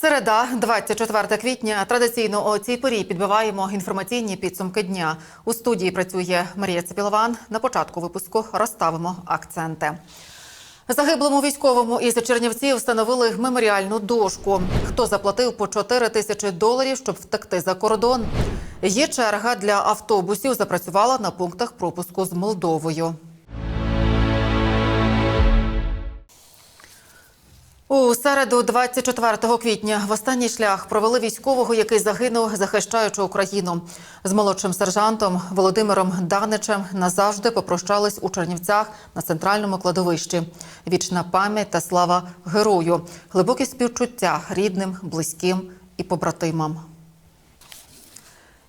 Середа, 24 квітня. Традиційно о цій порі підбиваємо інформаційні підсумки дня. У студії працює Марія Цепілован. На початку випуску розставимо акценти. Загиблому військовому із Чернівців встановили меморіальну дошку. Хто заплатив по 4 тисячі доларів, щоб втекти за кордон? Є черга для автобусів. Запрацювала на пунктах пропуску з Молдовою. У середу, 24 квітня, в останній шлях провели військового, який загинув, захищаючи Україну. З молодшим сержантом Володимиром Даничем назавжди попрощались у Чернівцях на центральному кладовищі. Вічна пам'ять та слава герою, глибокі співчуття рідним, близьким і побратимам.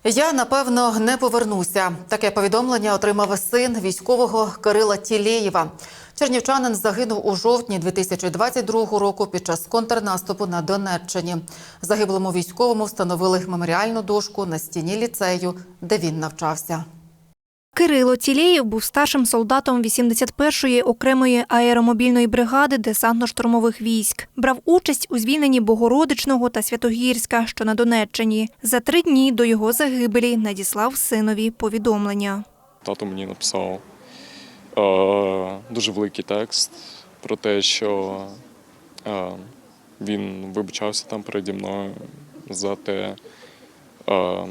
Я напевно не повернуся. Таке повідомлення отримав син військового Кирила Тілєєва. Чернівчанин загинув у жовтні 2022 року під час контрнаступу на Донеччині. Загиблому військовому встановили меморіальну дошку на стіні ліцею, де він навчався. Кирило Цілєєв був старшим солдатом 81-ї окремої аеромобільної бригади десантно-штурмових військ. Брав участь у звільненні Богородичного та Святогірська, що на Донеччині. За три дні до його загибелі надіслав синові повідомлення. Тато мені написав дуже великий текст про те, що е, він вибачався там переді мною за те, е,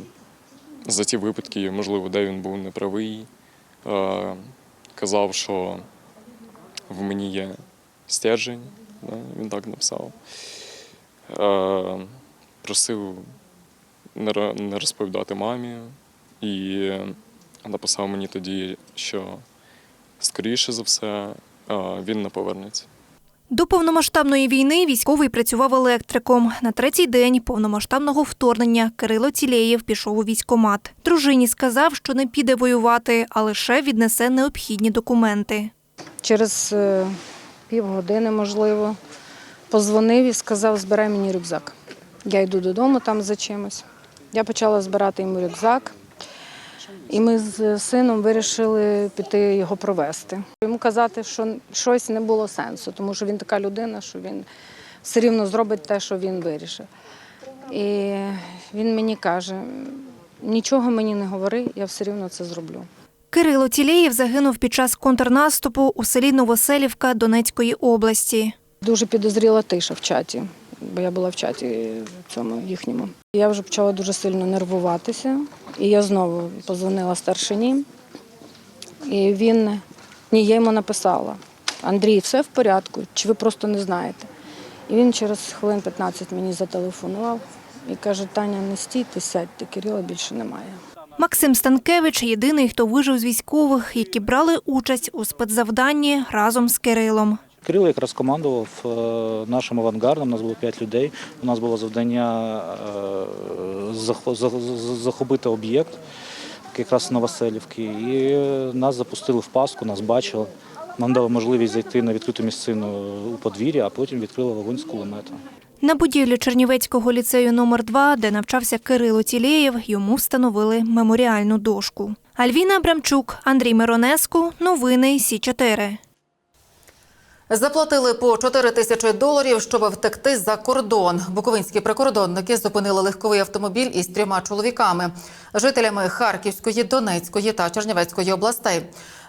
за ті випадки, можливо, де він був неправий. Е, казав, що в мені є стержень, він так написав. Е, просив не розповідати мамі і написав мені тоді, що скоріше за все він не повернеться. До повномасштабної війни військовий працював електриком. На третій день повномасштабного вторгнення Кирило Цілєєв пішов у військкомат. Дружині сказав, що не піде воювати, а лише віднесе необхідні документи. Через е, півгодини, можливо, позвонив і сказав, збирай мені рюкзак. Я йду додому там за чимось. Я почала збирати йому рюкзак, і ми з сином вирішили піти його провести. Йому казати, що щось не було сенсу, тому що він така людина, що він все рівно зробить те, що він вирішив. І він мені каже: нічого мені не говори, я все рівно це зроблю. Кирило Цілєєв загинув під час контрнаступу у селі Новоселівка Донецької області. Дуже підозріла тиша в чаті, бо я була в чаті цьому їхньому. Я вже почала дуже сильно нервуватися, і я знову позвонила старшині, і він ні, я йому написала: Андрій, все в порядку, чи ви просто не знаєте? І він через хвилин 15 мені зателефонував і каже: Таня, не стійте, сядьте, Кирила більше немає. Максим Станкевич єдиний, хто вижив з військових, які брали участь у спецзавданні разом з Кирилом. Кирило якраз командував е, нашим авангардом. У нас було п'ять людей. У нас було завдання е, захо- за- за- захопити об'єкт, якраз Новоселівки. І нас запустили в пастку, нас бачили. Нам дали можливість зайти на відкриту місцину у подвір'я, а потім відкрили вогонь з кулемета. На будівлі Чернівецького ліцею номер 2 де навчався Кирило Тілєєв, йому встановили меморіальну дошку. Альвіна Абрамчук, Андрій Миронеску. Новини Сі 4 Заплатили по 4 тисячі доларів, щоб втекти за кордон. Буковинські прикордонники зупинили легковий автомобіль із трьома чоловіками, жителями Харківської, Донецької та Чернівецької областей.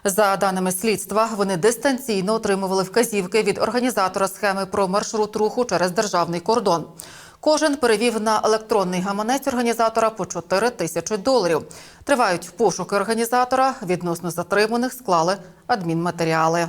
За даними слідства, вони дистанційно отримували вказівки від організатора схеми про маршрут руху через державний кордон. Кожен перевів на електронний гаманець організатора по 4 тисячі доларів. Тривають пошуки організатора. Відносно затриманих склали адмінматеріали.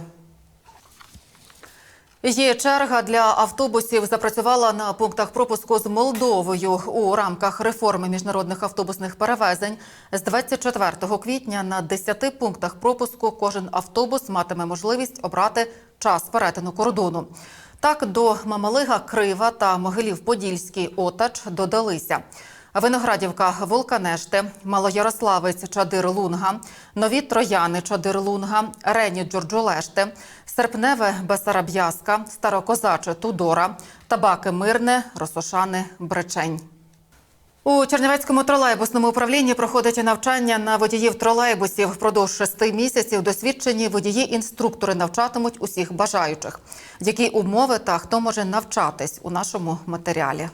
Є черга для автобусів. Запрацювала на пунктах пропуску з Молдовою у рамках реформи міжнародних автобусних перевезень. З 24 квітня на 10 пунктах пропуску кожен автобус матиме можливість обрати час перетину кордону. Так до Мамалига, Крива та Могилів-Подільський Отач додалися. Виноградівка Волканешти, Малоярославець Чадир Лунга, Нові Трояни Чадир Лунга, Рені Джорджолешти, Серпневе Бесараб'язка, Старокозаче Тудора, Табаки Мирне, Росошани Бречень. У Чернівецькому тролейбусному управлінні проходить навчання на водіїв тролейбусів. Впродовж шести місяців досвідчені водії-інструктори навчатимуть усіх бажаючих. Які умови та хто може навчатись у нашому матеріалі?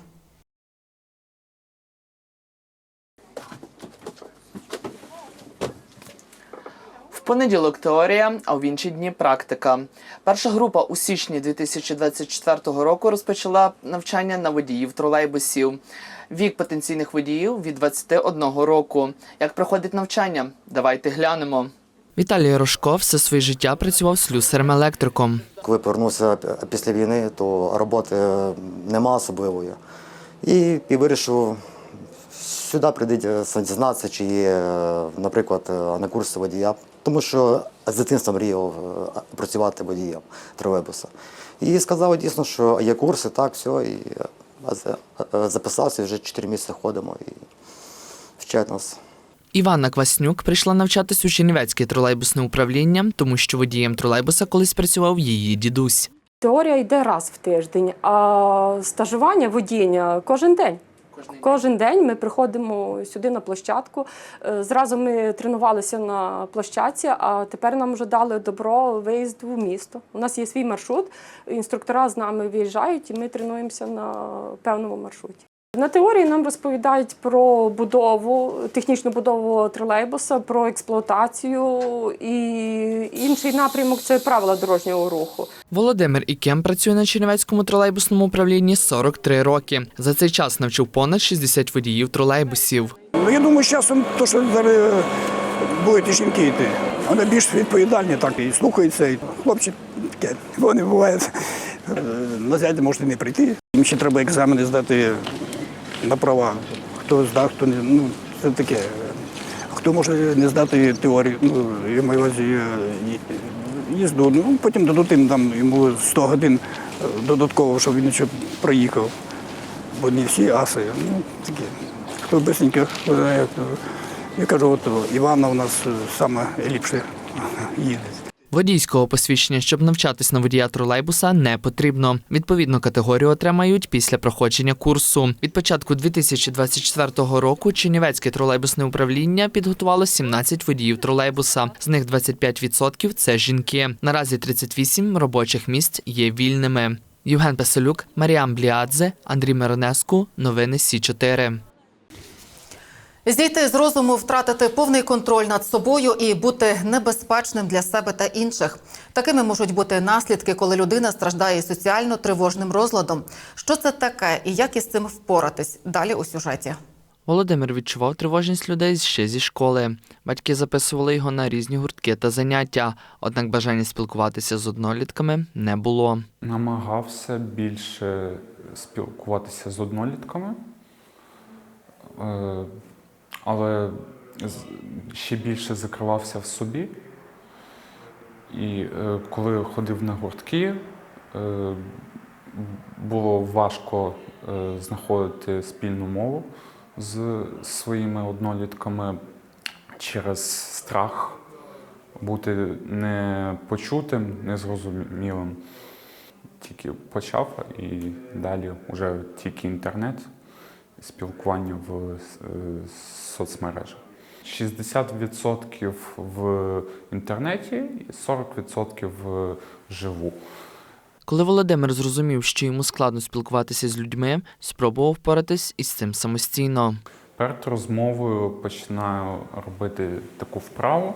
Понеділок теорія, а в інші дні практика. Перша група у січні 2024 року розпочала навчання на водіїв тролейбусів. Вік потенційних водіїв від 21 року. Як проходить навчання? Давайте глянемо. Віталій Рожко все своє життя працював слюсарем-електриком. Коли повернувся після війни, то роботи нема особливої. І, і вирішив сюди прийти дізнатися, чи є, е, наприклад, е, на курси водія. Тому що з дитинства мріяв е, працювати водієм тролейбуса. І сказали дійсно, що є курси, так, все. І за- записався, і вже 4 місяці ходимо і вчать нас. Іванна Кваснюк прийшла навчатись у Чернівецьке тролейбусне управління, тому що водієм тролейбуса колись працював її дідусь. Теорія йде раз в тиждень, а стажування водіння кожен день. Кожен день ми приходимо сюди на площадку. Е, Зразу ми тренувалися на площадці, а тепер нам вже дали добро виїзду в місто. У нас є свій маршрут, інструктора з нами виїжджають, і ми тренуємося на певному маршруті. На теорії нам розповідають про будову, технічну будову тролейбуса, про експлуатацію і інший напрямок це правила дорожнього руху. Володимир Ікем працює на Чернівецькому тролейбусному управлінні 43 роки. За цей час навчив понад 60 водіїв тролейбусів. Ну, я думаю, з часом то, що зараз будуть і жінки йти. Вони більш відповідальні, так і слухаються. І хлопці таке, вони бувають. е, На зяді можуть і не прийти. Їм ще треба екзамени здати на права. Хто здав, хто не. Ну, це таке. Хто може не здати теорію, ну, я маю увазі е, їзду. Ну, потім дадуть їм там йому 100 годин е, додатково, щоб він ще проїхав. Бо не всі аси. Ну, таке. Хто бисенько. Я кажу, от Івана у нас е, саме ліпше їде. Водійського посвідчення, щоб навчатись на водія тролейбуса, не потрібно. Відповідну категорію отримають після проходження курсу. Від початку 2024 року Чернівецьке тролейбусне управління підготувало 17 водіїв тролейбуса. З них 25% – це жінки. Наразі 38 робочих місць є вільними. Євген Песелюк, Маріам Бліадзе, Андрій Миронеску. Новини Сі 4 Зійти з розуму, втратити повний контроль над собою і бути небезпечним для себе та інших. Такими можуть бути наслідки, коли людина страждає соціально тривожним розладом. Що це таке і як із цим впоратись? Далі у сюжеті. Володимир відчував тривожність людей ще зі школи. Батьки записували його на різні гуртки та заняття, однак бажання спілкуватися з однолітками не було. Намагався більше спілкуватися з однолітками, е, але ще більше закривався в собі. І е, коли ходив на гуртки, е, було важко е, знаходити спільну мову з своїми однолітками через страх бути непочутим, незрозумілим. Тільки почав і далі вже тільки інтернет, спілкування в е, соцмережах. 60% в інтернеті 40% вживу. Коли Володимир зрозумів, що йому складно спілкуватися з людьми, спробував впоратись із цим самостійно. Перед розмовою починаю робити таку вправу.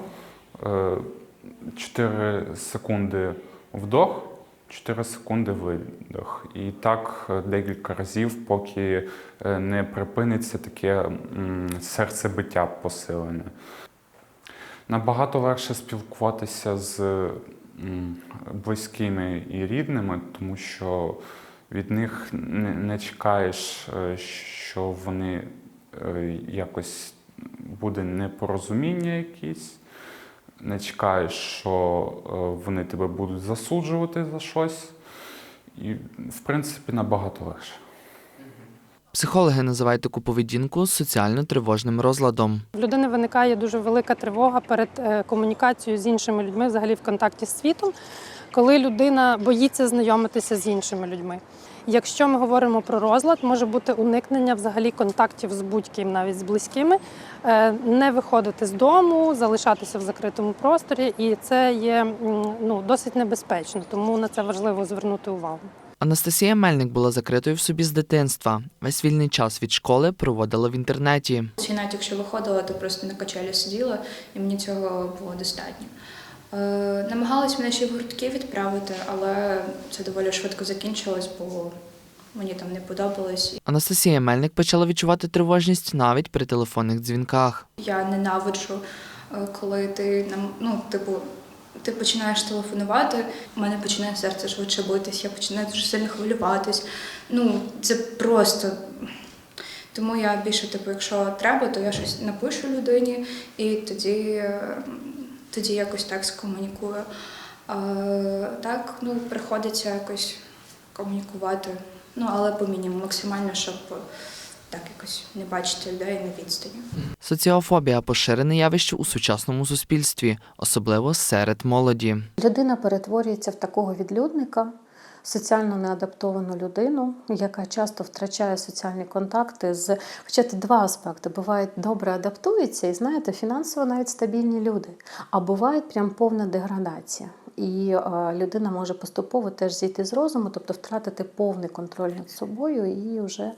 4 секунди вдох, 4 секунди видох. І так е, декілька разів, поки е, не припиниться таке серцебиття посилене. Набагато легше спілкуватися з близькими і рідними, тому що від них не, чекаєш, е, що вони якось буде непорозуміння якісь. Не чекаєш, що е, вони тебе будуть засуджувати за щось. І, в принципі, набагато легше. Психологи називають таку поведінку соціально тривожним розладом. В людини виникає дуже велика тривога перед е, комунікацією з іншими людьми, взагалі в контакті з світом, коли людина боїться знайомитися з іншими людьми. Якщо ми говоримо про розлад, може бути уникнення взагалі контактів з будь-ким, навіть з близькими, е, не виходити з дому, залишатися в закритому просторі, і це є ну, досить небезпечно, тому на це важливо звернути увагу. Анастасія Мельник була закритою в собі з дитинства. Весь вільний час від школи проводила в інтернеті. Чи навіть якщо виходила, то просто на качелі сиділа, і мені цього було достатньо. Е, намагалась мене ще в гуртки відправити, але це доволі швидко закінчилось, бо мені там не подобалось. Анастасія Мельник почала відчувати тривожність навіть при телефонних дзвінках. Я ненавиджу, е, коли ти ну, типу, ти починаєш телефонувати, у мене починає серце швидше битись, я починаю дуже сильно хвилюватись. Ну, це просто. Тому я більше, типу, якщо треба, то я щось напишу людині і тоді, е, тоді якось так скомунікую. А, так, ну, приходиться якось комунікувати. Ну, але по мінімуму, максимально, щоб так якось не бачити людей на відстані. Соціофобія поширене явище у сучасному суспільстві, особливо серед молоді. Людина перетворюється в такого відлюдника, соціально неадаптовану людину, яка часто втрачає соціальні контакти з. Хоча два аспекти. Бувають добре адаптуються і знаєте, фінансово навіть стабільні люди, а буває прям повна деградація. І е, людина може поступово теж зійти з розуму, тобто втратити повний контроль над собою і вже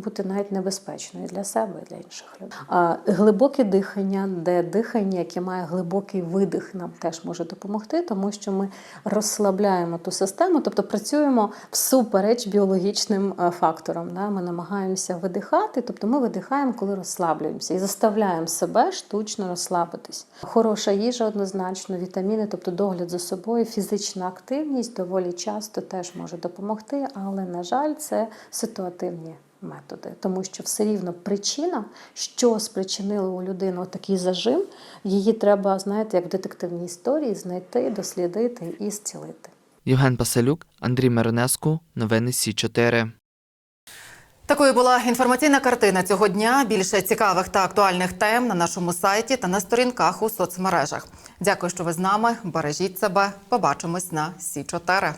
бути навіть небезпечною для себе і для інших людей. А глибоке дихання, де дихання, яке має глибокий видих, нам теж може допомогти, тому що ми розслабляємо ту систему, тобто працюємо всупереч біологічним е, факторам. Да? Ми намагаємося видихати, тобто ми видихаємо, коли розслаблюємося, і заставляємо себе штучно розслабитись. Хороша їжа однозначно, вітаміни, тобто догляд за собою, фізична активність доволі часто теж може допомогти, але на жаль, це ситуативні методи, тому що все рівно причина, що спричинило у людини такий зажим, її треба, знаєте, як в детективній історії знайти, дослідити і зцілити. Євген Паселюк, Андрій Миронеску, новини Сі 4 Такою була інформаційна картина цього дня. Більше цікавих та актуальних тем на нашому сайті та на сторінках у соцмережах. Дякую, що ви з нами. Бережіть себе. Побачимось на Сі 4